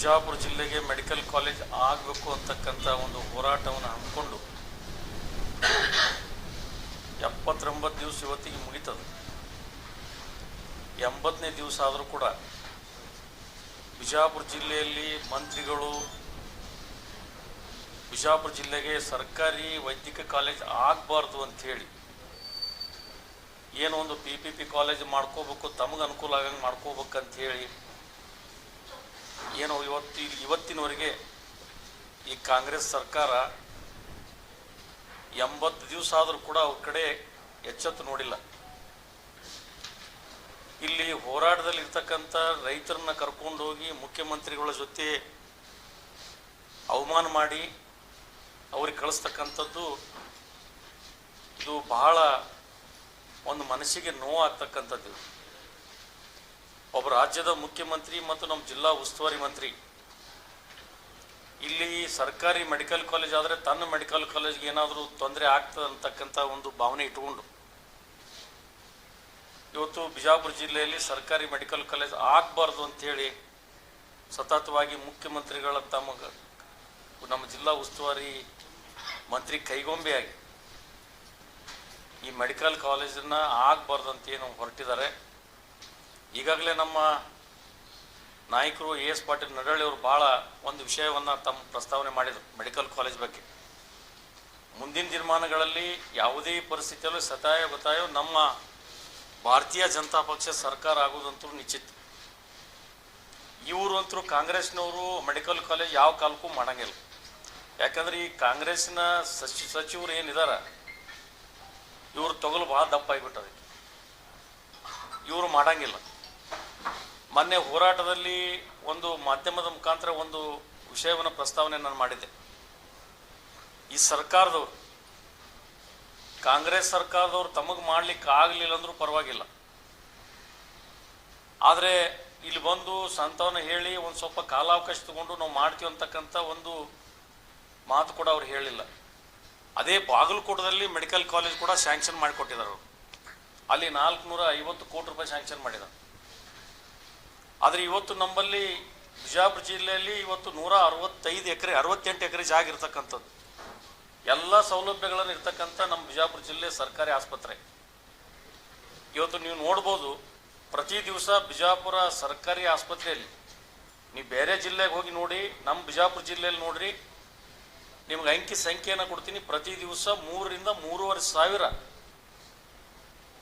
ಬಿಜಾಪುರ ಜಿಲ್ಲೆಗೆ medical college ಆಗಬೇಕು ಅಂತಕ್ಕಂಥ ಒಂದು ಹೋರಾಟವನ್ನು ಹಮ್ಮಿಕೊಂಡು ಎಪ್ಪತ್ತೊಂಬತ್ತು ದಿವಸ ಇವತ್ತಿಗೆ ಮುಗೀತದೆ. ಎಂಬತ್ತನೇ ದಿವಸ ಆದರೂ ಕೂಡ ಬಿಜಾಪುರ ಜಿಲ್ಲೆಯಲ್ಲಿ ಮಂತ್ರಿಗಳು, ಬಿಜಾಪುರ ಜಿಲ್ಲೆಗೆ ಸರ್ಕಾರಿ ವೈದ್ಯಕೀಯ ಕಾಲೇಜ್ ಆಗಬಾರ್ದು ಅಂಥೇಳಿ ಏನೋ ಒಂದು ಪಿ ಪಿ ಪಿ ಕಾಲೇಜ್ ಮಾಡ್ಕೋಬೇಕು, ತಮಗೆ ಅನುಕೂಲ ಆಗಂಗೆ ಮಾಡ್ಕೋಬೇಕಂತ ಹೇಳಿ ಏನೋ ಇವತ್ತು ಇವತ್ತಿನವರೆಗೆ ಈ ಕಾಂಗ್ರೆಸ್ ಸರ್ಕಾರ ಎಂಬತ್ತು ದಿವಸ ಆದರೂ ಕೂಡ ಅವ್ರ ಕಡೆ ಎಚ್ಚೆತ್ತು ನೋಡಿಲ್ಲ. ಇಲ್ಲಿ ಹೋರಾಟದಲ್ಲಿ ಇರ್ತಕ್ಕಂಥ ರೈತರನ್ನ ಕರ್ಕೊಂಡು ಹೋಗಿ ಮುಖ್ಯಮಂತ್ರಿಗಳ ಜೊತೆ ಅವಮಾನ ಮಾಡಿ ಅವ್ರಿಗೆ ಕಳಿಸ್ತಕ್ಕಂಥದ್ದು ಇದು ಬಹಳ ಒಂದು ಮನಸ್ಸಿಗೆ ನೋವಾಗ್ತಕ್ಕಂಥದ್ದು. ಒಬ್ಬ ರಾಜ್ಯದ ಮುಖ್ಯಮಂತ್ರಿ ಮತ್ತು ನಮ್ಮ ಜಿಲ್ಲಾ ಉಸ್ತುವಾರಿ ಮಂತ್ರಿ. ಇಲ್ಲಿ ಸರ್ಕಾರಿ ಮೆಡಿಕಲ್ ಕಾಲೇಜ್ ಆದರೆ ತನ್ನ ಮೆಡಿಕಲ್ ಕಾಲೇಜ್ಗೆ ಏನಾದರೂ ತೊಂದರೆ ಆಗ್ತದೆ ಅಂತಕ್ಕಂಥ ಒಂದು ಭಾವನೆ ಇಟ್ಕೊಂಡು ಇವತ್ತು ಬಿಜಾಪುರ ಜಿಲ್ಲೆಯಲ್ಲಿ ಸರ್ಕಾರಿ ಮೆಡಿಕಲ್ ಕಾಲೇಜ್ ಆಗಬಾರ್ದು ಅಂಥೇಳಿ ಸತತವಾಗಿ ಮುಖ್ಯಮಂತ್ರಿಗಳ ತಮಗೆ ನಮ್ಮ ಜಿಲ್ಲಾ ಉಸ್ತುವಾರಿ ಮಂತ್ರಿ ಕೈಗೊಂಬೆಯಾಗಿ ಈ ಮೆಡಿಕಲ್ ಕಾಲೇಜನ್ನು ಆಗಬಾರ್ದು ಅಂತ ಏನು ಹೊರಟಿದ್ದಾರೆ. ಈಗಾಗಲೇ ನಮ್ಮ ನಾಯಕರು ಎ ಎಸ್ ಪಾಟೀಲ್ ನಡಳ್ಳಿಯವರು ಭಾಳ ಒಂದು ವಿಷಯವನ್ನು ತಮ್ಮ ಪ್ರಸ್ತಾವನೆ ಮಾಡಿದರು ಮೆಡಿಕಲ್ ಕಾಲೇಜ್ ಬಗ್ಗೆ. ಮುಂದಿನ ದಿನಮಾನಗಳಲ್ಲಿ ಯಾವುದೇ ಪರಿಸ್ಥಿತಿಯಲ್ಲೂ ಸತಾಯ ಗೊತ್ತಾಯೋ ನಮ್ಮ ಭಾರತೀಯ ಜನತಾ ಪಕ್ಷ ಸರ್ಕಾರ ಆಗೋದಂತೂ ನಿಶ್ಚಿತ. ಇವರು ಅಂತೂ ಕಾಂಗ್ರೆಸ್ನವರು ಮೆಡಿಕಲ್ ಕಾಲೇಜ್ ಯಾವ ಕಾಲಕ್ಕೂ ಮಾಡಂಗಿಲ್ಲ. ಯಾಕಂದ್ರೆ ಈ ಕಾಂಗ್ರೆಸ್ನ ಸಚಿ, ಸಚಿವರು ಏನಿದಾರ, ಇವರು ತೊಗಲು ಭಾಳ ದಪ್ಪ ಆಗಿಬಿಟ್ಟದಕ್ಕೆ ಇವರು ಮಾಡಂಗಿಲ್ಲ. ಮೊನ್ನೆ ಹೋರಾಟದಲ್ಲಿ ಒಂದು ಮಾಧ್ಯಮದ ಮುಖಾಂತರ ಒಂದು ವಿಷಯವನ್ನು ಪ್ರಸ್ತಾವನೆ ನಾನು ಮಾಡಿದ್ದೆ. ಈ ಸರ್ಕಾರದವರು, ಕಾಂಗ್ರೆಸ್ ಸರ್ಕಾರದವರು ತಮಗೆ ಮಾಡ್ಲಿಕ್ಕೆ ಆಗಲಿಲ್ಲ ಅಂದರೂ ಪರವಾಗಿಲ್ಲ. ಆದರೆ ಇಲ್ಲಿ ಬಂದು ಸಂತವನ ಹೇಳಿ ಒಂದು ಸ್ವಲ್ಪ ಕಾಲಾವಕಾಶ ತಗೊಂಡು ನಾವು ಮಾಡ್ತೀವಿ ಅಂತಕ್ಕಂಥ ಒಂದು ಮಾತು ಕೂಡ ಅವ್ರು ಹೇಳಿಲ್ಲ. ಅದೇ ಬಾಗಲಕೋಟದಲ್ಲಿ ಮೆಡಿಕಲ್ ಕಾಲೇಜ್ ಕೂಡ ಸ್ಯಾಂಕ್ಷನ್ ಮಾಡಿಕೊಟ್ಟಿದ್ದಾರೆ ಅವರು. ಅಲ್ಲಿ ನಾಲ್ಕುನೂರ ಐವತ್ತು ಕೋಟಿ ರೂಪಾಯಿ ಸ್ಯಾಂಕ್ಷನ್ ಮಾಡಿದ್ದಾರೆ. ಆದರೆ ಇವತ್ತು ನಮ್ಮಲ್ಲಿ ಬಿಜಾಪುರ ಜಿಲ್ಲೆಯಲ್ಲಿ ಇವತ್ತು ನೂರ ಅರವತ್ತೈದು ಎಕರೆ, ಅರವತ್ತೆಂಟು ಎಕರೆ ಜಾಗ ಇರ್ತಕ್ಕಂಥದ್ದು. ಎಲ್ಲ ಸೌಲಭ್ಯಗಳನ್ನು ಇರ್ತಕ್ಕಂಥ ನಮ್ಮ ಬಿಜಾಪುರ ಜಿಲ್ಲೆ ಸರ್ಕಾರಿ ಆಸ್ಪತ್ರೆ. ಇವತ್ತು ನೀವು ನೋಡ್ಬೋದು, ಪ್ರತಿ ದಿವಸ ಬಿಜಾಪುರ ಸರ್ಕಾರಿ ಆಸ್ಪತ್ರೆಯಲ್ಲಿ, ನೀವು ಬೇರೆ ಜಿಲ್ಲೆಗೆ ಹೋಗಿ ನೋಡಿ, ನಮ್ಮ ಬಿಜಾಪುರ ಜಿಲ್ಲೆಯಲ್ಲಿ ನೋಡ್ರಿ, ನಿಮ್ಗೆ ಅಂಕಿ ಸಂಖ್ಯೆಯನ್ನು ಕೊಡ್ತೀನಿ, ಪ್ರತಿ ದಿವಸ ಮೂರರಿಂದ ಮೂರುವರೆ ಸಾವಿರ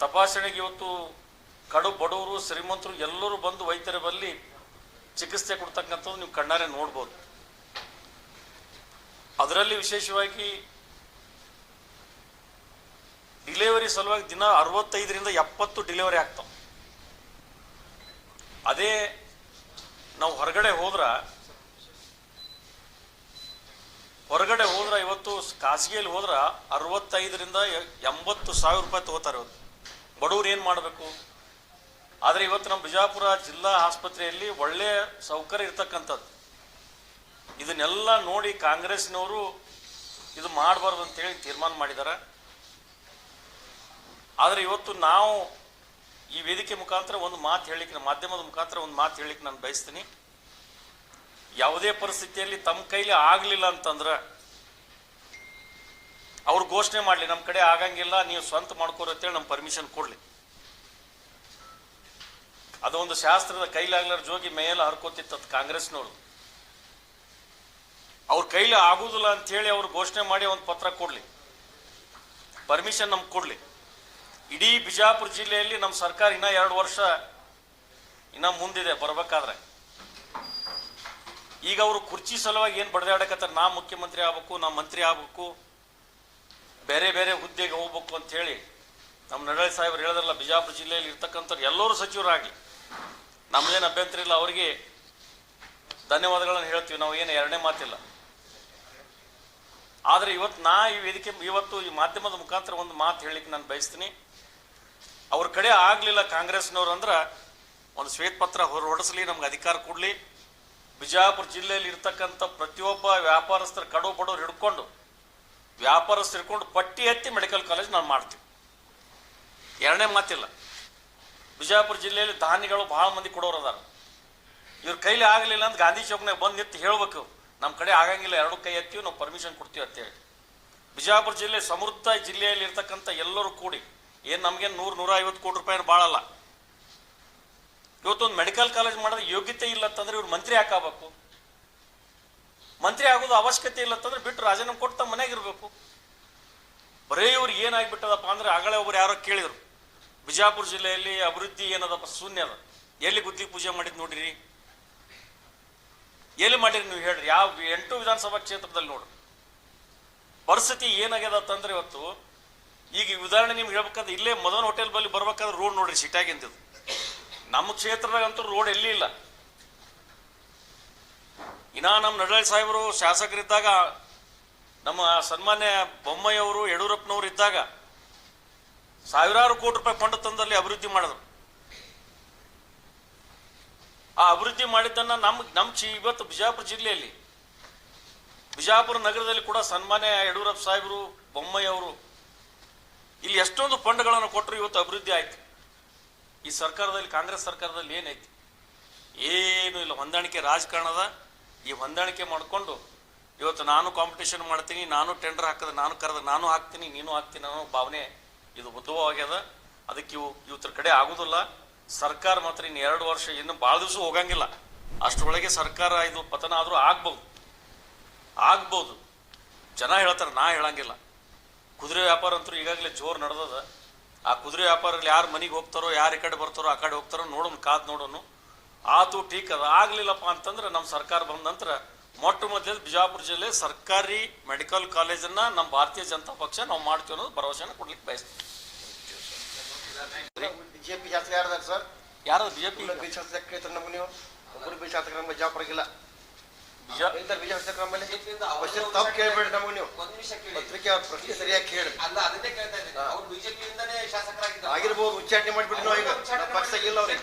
ತಪಾಸಣೆಗೆ ಇವತ್ತು ಕಡು ಬಡವರು, ಶ್ರೀಮಂತರು ಎಲ್ಲರೂ ಬಂದು ವೈದ್ಯರ ಬಲ್ಲಿ ಚಿಕಿತ್ಸೆ ಕೊಡ್ತಕ್ಕಂಥದ್ದು ನೀವು ಕಣ್ಣಾರೆ ನೋಡ್ಬೋದು. ಅದರಲ್ಲಿ ವಿಶೇಷವಾಗಿ ಡಿಲಿವರಿ ಸಲುವಾಗಿ ದಿನ ಅರವತ್ತೈದರಿಂದ ಎಪ್ಪತ್ತು ಡಿಲಿವರಿ ಆಗ್ತಾವ. ಅದೇ ನಾವು ಹೊರಗಡೆ ಹೋದ್ರ ಹೊರಗಡೆ ಹೋದ್ರ ಇವತ್ತು ಖಾಸಗಿಯಲ್ಲಿ ಹೋದ್ರ ಅರವತ್ತೈದರಿಂದ ಎಂಬತ್ತು ಸಾವಿರ ರೂಪಾಯಿ ತಗೋತಾರೆ ಇವತ್ತು. ಬಡವ್ರು ಏನು ಮಾಡಬೇಕು? ಆದರೆ ಇವತ್ತು ನಮ್ಮ ಬಿಜಾಪುರ ಜಿಲ್ಲಾ ಆಸ್ಪತ್ರೆಯಲ್ಲಿ ಒಳ್ಳೆಯ ಸೌಕರ್ಯ ಇರ್ತಕ್ಕಂಥದ್ದು. ಇದನ್ನೆಲ್ಲ ನೋಡಿ ಕಾಂಗ್ರೆಸ್ನವರು ಇದು ಮಾಡಬಾರ್ದು ಅಂತೇಳಿ ತೀರ್ಮಾನ ಮಾಡಿದ್ದಾರೆ. ಆದರೆ ಇವತ್ತು ನಾವು ಈ ವೇದಿಕೆ ಮುಖಾಂತರ ಒಂದು ಮಾತು ಹೇಳಿಕ್ಕೆ ಮಾಧ್ಯಮದ ಮುಖಾಂತರ ಒಂದು ಮಾತು ಹೇಳಲಿಕ್ಕೆ ನಾನು ಬಯಸ್ತೀನಿ. ಯಾವುದೇ ಪರಿಸ್ಥಿತಿಯಲ್ಲಿ ತಮ್ಮ ಕೈಲಿ ಆಗಲಿಲ್ಲ ಅಂತಂದ್ರೆ ಅವ್ರು ಘೋಷಣೆ ಮಾಡಲಿ, ನಮ್ಮ ಕಡೆ ಆಗಂಗಿಲ್ಲ, ನೀವು ಸ್ವಂತ ಮಾಡ್ಕೋರಿ ಅಂತೇಳಿ ನಮ್ಮ ಪರ್ಮಿಷನ್ ಕೊಡಲಿ. ಅದೊಂದು ಶಾಸ್ತ್ರದ ಕೈಲಾಗ್ಲಾರ ಜೋಗಿ ಮೇಯೆಲ್ಲ ಹರ್ಕೋತಿತ್ತು ಕಾಂಗ್ರೆಸ್ನವರು. ಅವ್ರ ಕೈಲಿ ಆಗುದಿಲ್ಲ ಅಂತ ಹೇಳಿ ಅವ್ರು ಘೋಷಣೆ ಮಾಡಿ ಒಂದು ಪತ್ರ ಕೊಡ್ಲಿ. ಪರ್ಮಿಷನ್ ನಮ್ಗೆ ಕೊಡ್ಲಿ. ಇಡೀ ಬಿಜಾಪುರ ಜಿಲ್ಲೆಯಲ್ಲಿ ನಮ್ಮ ಸರ್ಕಾರ ಇನ್ನ ಎರಡು ವರ್ಷ ಇನ್ನ ಮುಂದಿದೆ ಬರ್ಬೇಕಾದ್ರೆ. ಈಗ ಅವರು ಕುರ್ಚಿ ಸಲುವಾಗಿ ಏನು ಬಡ್ದಾಡಕತ್ತಾರೆ? ನಾ ಮುಖ್ಯಮಂತ್ರಿ ಆಗ್ಬೇಕು, ನಾ ಮಂತ್ರಿ ಆಗ್ಬೇಕು, ಬೇರೆ ಬೇರೆ ಹುದ್ದೆಗೆ ಹೋಗ್ಬೇಕು ಅಂತ ಹೇಳಿ ನಮ್ಮ ನಡಳಿ ಸಾಹೇಬ್ರು ಹೇಳಿದ್ರಲ್ಲ, ಬಿಜಾಪುರ ಜಿಲ್ಲೆಯಲ್ಲಿ ಇರ್ತಕ್ಕಂಥವ್ರು ಎಲ್ಲರೂ ಸಚಿವರಾಗಲಿ ನಮ್ದೇನು ಅಭ್ಯಂತರ ಇಲ್ಲ ಅವರಿಗೆ ಧನ್ಯವಾದಗಳನ್ನು ಹೇಳ್ತೀವಿ. ನಾವು ಏನು ಎರಡನೇ ಮಾತಿಲ್ಲ. ಆದರೆ ಇವತ್ತು ನಾ ಈ ವೇದಿಕೆ, ಇವತ್ತು ಈ ಮಾಧ್ಯಮದ ಮುಖಾಂತರ ಒಂದು ಮಾತು ಹೇಳಲಿಕ್ಕೆ ನಾನು ಬಯಸ್ತೀನಿ. ಅವ್ರ ಕಡೆ ಆಗಲಿಲ್ಲ ಕಾಂಗ್ರೆಸ್ನವ್ರು ಅಂದ್ರೆ ಒಂದು ಶ್ವೇತಪತ್ರ ಹೊರ ಹೊರಡಿಸ್ಲಿ ನಮ್ಗೆ ಅಧಿಕಾರ ಕೊಡಲಿ. ಬಿಜಾಪುರ ಜಿಲ್ಲೆಯಲ್ಲಿ ಇರ್ತಕ್ಕಂಥ ಪ್ರತಿಯೊಬ್ಬ ವ್ಯಾಪಾರಸ್ಥರ ಕಡು ಬಡವ್ರು ಹಿಡ್ಕೊಂಡು, ವ್ಯಾಪಾರಸ್ಥರು ಹಿಡ್ಕೊಂಡು ಪಟ್ಟಿ ಎತ್ತಿ ಮೆಡಿಕಲ್ ಕಾಲೇಜ್ ನಾನು ಮಾಡ್ತೀವಿ ಎರಡನೇ ಮಾತಿಲ್ಲ. ಬಿಜಾಪುರ ಜಿಲ್ಲೆಯಲ್ಲಿ ಧಾನ್ಯಗಳು ಭಾಳ ಮಂದಿ ಕೊಡೋರು ಅದಾರ ಇವ್ರ ಕೈಲಿ ಆಗಲಿಲ್ಲ ಅಂತ ಗಾಂಧಿ ಚೌಕ್ನಾಗ ಬಂದು ನಿಂತು ಹೇಳ್ಬೇಕು ನಮ್ಮ ಕಡೆ ಆಗಂಗಿಲ್ಲ, ಎರಡು ಕೈ ಎತ್ತೀವಿ, ನಾವು ಪರ್ಮಿಷನ್ ಕೊಡ್ತೀವಿ ಅಂತೇಳಿ ಬಿಜಾಪುರ ಜಿಲ್ಲೆ ಸಮೃದ್ಧ ಜಿಲ್ಲೆಯಲ್ಲಿ ಇರ್ತಕ್ಕಂಥ ಎಲ್ಲರೂ ಕೂಡಿ, ಏನು ನಮಗೆ ನೂರು, ನೂರ ಐವತ್ತು ಕೋಟಿ ರೂಪಾಯಿ ಭಾಳಲ್ಲ ಇವತ್ತೊಂದು ಮೆಡಿಕಲ್ ಕಾಲೇಜ್ ಮಾಡೋದು ಯೋಗ್ಯತೆ ಇಲ್ಲ ಅಂತಂದ್ರೆ ಇವ್ರು ಮಂತ್ರಿ ಹಾಕಬೇಕು ಮಂತ್ರಿ ಆಗೋದು ಅವಶ್ಯಕತೆ ಇಲ್ಲ ಅಂತಂದ್ರೆ ಬಿಟ್ಟು ರಾಜೀನಾಮೆ ಕೊಟ್ಟು ತಮ್ಮ ಮನೆಯಾಗಿರ್ಬೇಕು ಬರೇ ಇವ್ರಿಗೆ ಏನಾಗ್ಬಿಟ್ಟದಪ್ಪ ಅಂದ್ರೆ ಆಗಲೇ ಒಬ್ರು ಯಾರೋ ಕೇಳಿದ್ರು. ಬಿಜಾಪುರ ಜಿಲ್ಲೆಯಲ್ಲಿ ಅಭಿವೃದ್ಧಿ ಏನದಪ್ಪ ಶೂನ್ಯ ಅದ. ಎಲ್ಲಿ ಗುದ್ದಿ ಪೂಜೆ ಮಾಡಿದ್ ನೋಡ್ರಿ? ಎಲ್ಲಿ ಮಾಡಿರಿ ನೀವು ಹೇಳ್ರಿ? ಯಾವ ಎಂಟು ವಿಧಾನಸಭಾ ಕ್ಷೇತ್ರದಲ್ಲಿ ನೋಡ್ರಿ. ಪರಿಸ್ಥಿತಿ ಏನಾಗ್ಯದ ಅಂತಂದ್ರೆ ಇವತ್ತು, ಈಗ ಉದಾಹರಣೆ ನಿಮ್ಗೆ ಹೇಳ್ಬೇಕಂದ್ರೆ ಇಲ್ಲೇ ಮದನ್ ಹೋಟೆಲ್ ಬಳಿ ಬರ್ಬೇಕಾದ್ರೆ ರೋಡ್ ನೋಡ್ರಿ ಸಿಟ್ಟಾಗಿಂದಿದ್ದು ನಮ್ಮ ಕ್ಷೇತ್ರದಾಗಂತೂ ರೋಡ್ ಎಲ್ಲಿ ಇಲ್ಲ. ಇನ್ನ ನಮ್ಮ ನಡಳಿ ಸಾಹೇಬರು ಶಾಸಕರಿದ್ದಾಗ, ನಮ್ಮ ಸನ್ಮಾನ್ಯ ಬೊಮ್ಮಯ್ಯವರು ಯಡಿಯೂರಪ್ಪನವರು ಇದ್ದಾಗ ಸಾವಿರಾರು ಕೋಟಿ ರೂಪಾಯಿ ಫಂಡ್ ತಂದಲ್ಲಿ ಅಭಿವೃದ್ಧಿ ಮಾಡಿದ್ರು. ಆ ಅಭಿವೃದ್ಧಿ ಮಾಡಿದ್ದನ್ನ ನಮ್ಮ ನಮ್ಮ ಚಿ, ಇವತ್ತು ಬಿಜಾಪುರ ಜಿಲ್ಲೆಯಲ್ಲಿ, ಬಿಜಾಪುರ ನಗರದಲ್ಲಿ ಕೂಡ ಸನ್ಮಾನ್ಯ ಯಡಿಯೂರಪ್ಪ ಸಾಹೇಬರು ಬೊಮ್ಮಯ್ಯವರು ಇಲ್ಲಿ ಎಷ್ಟೊಂದು ಫಂಡ್ಗಳನ್ನು ಕೊಟ್ಟರು ಇವತ್ತು ಅಭಿವೃದ್ಧಿ ಆಯ್ತು. ಈ ಸರ್ಕಾರದಲ್ಲಿ, ಕಾಂಗ್ರೆಸ್ ಸರ್ಕಾರದಲ್ಲಿ ಏನೈತಿ? ಏನು ಇಲ್ಲ. ಹೊಂದಾಣಿಕೆ ರಾಜಕಾರಣದ, ಈ ಹೊಂದಾಣಿಕೆ ಮಾಡಿಕೊಂಡು ಇವತ್ತು ನಾನು ಕಾಂಪಿಟೇಷನ್ ಮಾಡ್ತೀನಿ, ನಾನು ಟೆಂಡರ್ ಹಾಕಿದ್ರೆ ನಾನು ಕರೆದ್ರೆ ನಾನು ಹಾಕ್ತೀನಿ, ನೀನು ಹಾಕ್ತೀನಿ ಅನ್ನೋ ಭಾವನೆ ಇದು ಉದ್ಭವವಾಗ್ಯದ ಅದಕ್ಕೆ ಇವು ಇವತ್ತರ ಕಡೆ ಆಗುದಿಲ್ಲ. ಸರ್ಕಾರ ಮಾತ್ರ ಇನ್ನು ಎರಡು ವರ್ಷ ಇನ್ನು ಭಾಳ ದಿವಸ ಹೋಗಂಗಿಲ್ಲ. ಅಷ್ಟರೊಳಗೆ ಸರ್ಕಾರ ಇದು ಪತನ ಆದರೂ ಆಗ್ಬೋದು. ಆಗ್ಬೋದು. ಜನ ಹೇಳ್ತಾರೆ, ನಾ ಹೇಳಂಗಿಲ್ಲ. ಕುದುರೆ ವ್ಯಾಪಾರ ಅಂತೂ ಈಗಾಗಲೇ ಜೋರು ನಡೆದದ. ಆ ಕುದುರೆ ವ್ಯಾಪಾರಲ್ಲಿ ಯಾರು ಮನೆಗೆ ಹೋಗ್ತಾರೋ, ಯಾರು ಈ ಕಡೆ ಬರ್ತಾರೋ, ಆ ಕಡೆ ಹೋಗ್ತಾರೋ ನೋಡೋಣ ಕಾದು ನೋಡೋನು. ಆತು ಟೀಕ್ ಅದ. ಆಗಲಿಲ್ಲಪ್ಪ ಅಂತಂದ್ರೆ ನಮ್ಮ ಸರ್ಕಾರ ಬಂದ ನಂತರ ಮೊಟ್ಟ ಮೊದಲು ಬಿಜಾಪುರ ಜಿಲ್ಲೆ ಸರ್ಕಾರಿ ಮೆಡಿಕಲ್ ಕಾಲೇಜನ್ನ ನಮ್ಮ ಭಾರತೀಯ ಜನತಾ ಪಕ್ಷ ನಾವು ಮಾಡ್ತೀವಿ ಅನ್ನೋದು ಭರವಸೆಯನ್ನು ಕೊಡ್ಲಿಕ್ಕೆ ಬಯಸ್ತೀವಿ. ಬಿಜೆಪಿ ಶಾಸಕ ಯಾರ್ದಾರ ಸರ್? ಯಾರು ಬಿಜೆಪಿ? ಬಿ ಶಾಸಕ ಕೇಳ್ತಾರೆ ನಮ್ಗೆ ನೀವು? ಒಬ್ಬರು ಬಿ ಶಾಸಕ ನಮ್ಮ ಬಿಜಾಪುರಗಿಲ್ಲ ಹೇಳ್ತಾರೆ ಬಿ ಶಾಸಕ ನಮ್ಮಲ್ಲಿ? ಕ್ವಶನ್ ತಪ್ಪು ಕೇಳ್ಬೇಡಿ ನಮಗೆ ನೀವು. ನಿಮಿಷ ಕೇಳಿ. ಪತ್ರಿಕೆ ಪ್ರಶ್ನೆ ಸರಿಯಾಗಿ ಕೇಳಿ ಅಲ್ಲ ಅದನ್ನೇ ಕೇಳ್ತಾ ಇದ್ದೀನಿ. ಅವ್ರು ಬಿಜೆಪಿಯಿಂದನೇ ಶಾಸಕರಾಗಿದ್ದಾರೆ. ಆಗಿರ್ಬೋದು ಉಚ್ಚಾಟನೆ ಮಾಡಿಬಿಟ್ಟು ನಾವು ಈಗ ಇಲ್ಲ ಅವ್ರಿಗೆ.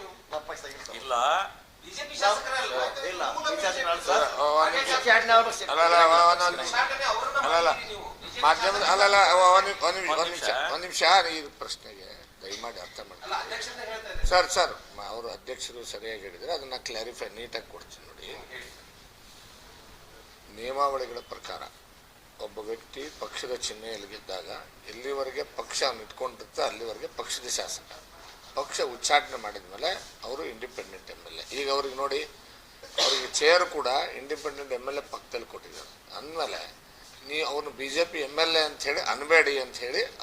ನೀವು ಪಕ್ಷ ಇಲ್ಲ. ಇಲ್ಲ ಬಿಜೆಪಿ ಇಲ್ಲ ಅಲ್ಲ ಒಂದ್- ನಿಮಿಷ. ಮಾಧ್ಯಮದ ಅಲ್ಲಲ್ಲ ಒಂದ್ ನಿಮಿಷ ಒಂದ್ ಈ ಪ್ರಶ್ನೆಗೆ ದಯಮಾಡಿ ಅರ್ಥ ಮಾಡಿ ಅಲ್ಲ ಅಧ್ಯಕ್ಷರೇ ಹೇಳ್ತಾ ಸರ್ ಸರ್ ಅವರು ಅಧ್ಯಕ್ಷರು ಸರಿಯಾಗಿ ಹೇಳಿದ್ರೆ ಅದನ್ನ ಕ್ಲಾರಿಫೈ ನೀಟಾಗಿ ಕೊಡ್ತೀನಿ ನೋಡಿ. ನಿಯಮಾವಳಿಗಳ ಪ್ರಕಾರ ಒಬ್ಬ ವ್ಯಕ್ತಿ ಪಕ್ಷದ ಚಿಹ್ನೆಯಲ್ಲಿ ಗೆದ್ದಾಗ ಎಲ್ಲಿವರೆಗೆ ಪಕ್ಷ ಇಟ್ಕೊಂಡಿರ್ತ ಅಲ್ಲಿವರೆಗೆ ಪಕ್ಷದ ಶಾಸಕ. ಪಕ್ಷ ಉಚ್ಚಾಟನೆ ಮಾಡಿದ ಮೇಲೆ ಅವರು ಇಂಡಿಪೆಂಡೆಂಟ್ ಎಂ ಎಲ್ ಎ ಈಗ ಅವ್ರಿಗೆ ನೋಡಿ, ಅವರಿಗೆ ಚೇರ್ ಕೂಡ ಇಂಡಿಪೆಂಡೆಂಟ್ ಎಂ ಎಲ್ ಎ ಪಕ್ಕದಲ್ಲಿ ಕೊಟ್ಟಿದ್ದಾರೆ. ಅಂದಮೇಲೆ ನೀವು ಅವನು B J P M L A ಅಂತ ಹೇಳಿ, ಅನ್ಬೇಡಿ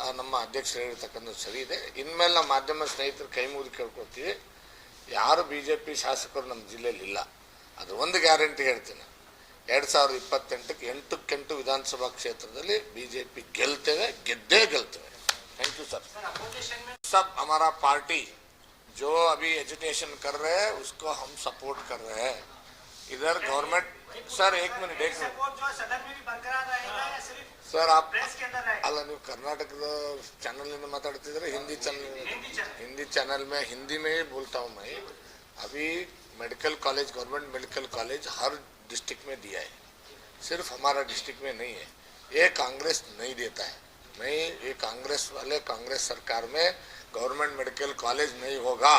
ಆ ನಮ್ಮ ಅಧ್ಯಕ್ಷರು ಹೇಳಿರ್ತಕ್ಕಂಥದ್ದು ಸರಿ ಇದೆ. ಇನ್ಮೇಲೆ ನಮ್ಮ ಮಾಧ್ಯಮ ಸ್ನೇಹಿತರು ಕೈ ಮುಗಿದು ಕೇಳ್ಕೊಳ್ತೀವಿ. ಯಾರು ಬಿ ಜೆ ಪಿ ಶಾಸಕರು ನಮ್ಮ ಜಿಲ್ಲೆಯಲ್ಲಿ ಇಲ್ಲ. ಅದು ಒಂದು ಗ್ಯಾರಂಟಿ ಹೇಳ್ತೀನಿ. ಎರಡು ಸಾವಿರದ ಇಪ್ಪತ್ತೆಂಟಕ್ಕೆ ಎಂಟಕ್ಕೆಂಟು ವಿಧಾನಸಭಾ ಕ್ಷೇತ್ರದಲ್ಲಿ ಬಿ ಜೆ ಪಿ ಗೆಲ್ತೇವೆ, ಗೆದ್ದೇ ಗೆಲ್ತೇವೆ. ಥ್ಯಾಂಕ್ ಯು सर सब हमारा पार्टी जो अभी एजुटेशन कर रहे हैं उसको हम सपोर्ट कर रहे हैं इधर गवर्नमेंट सर एक मिनट एक मिनट सपोर्ट जो है सदन में भी बरकरार रहेगा या सिर्फ ಸರ್ ಆಪ್ प्रेस के अंदर रहेगा ಅಲ್ಲ ನೀವು ಕರ್ನಾಟಕದ ಚಾನಲ್ ಇಂದ ಮಾತಾಡ್ತಿದ್ರೆ Hindi channel Hindi channel Hindi channel में हिंदी में ही बोलता हूँ मैं अभी medical college government medical college हर डिस्ट्रिक्ट में दिया है सिर्फ हमारा डिस्ट्रिक्ट में नहीं है ये कांग्रेस नहीं देता है नहीं ये कांग्रेस वाले कांग्रेस सरकार में गवर्नमेंट मेडिकल कॉलेज नहीं होगा।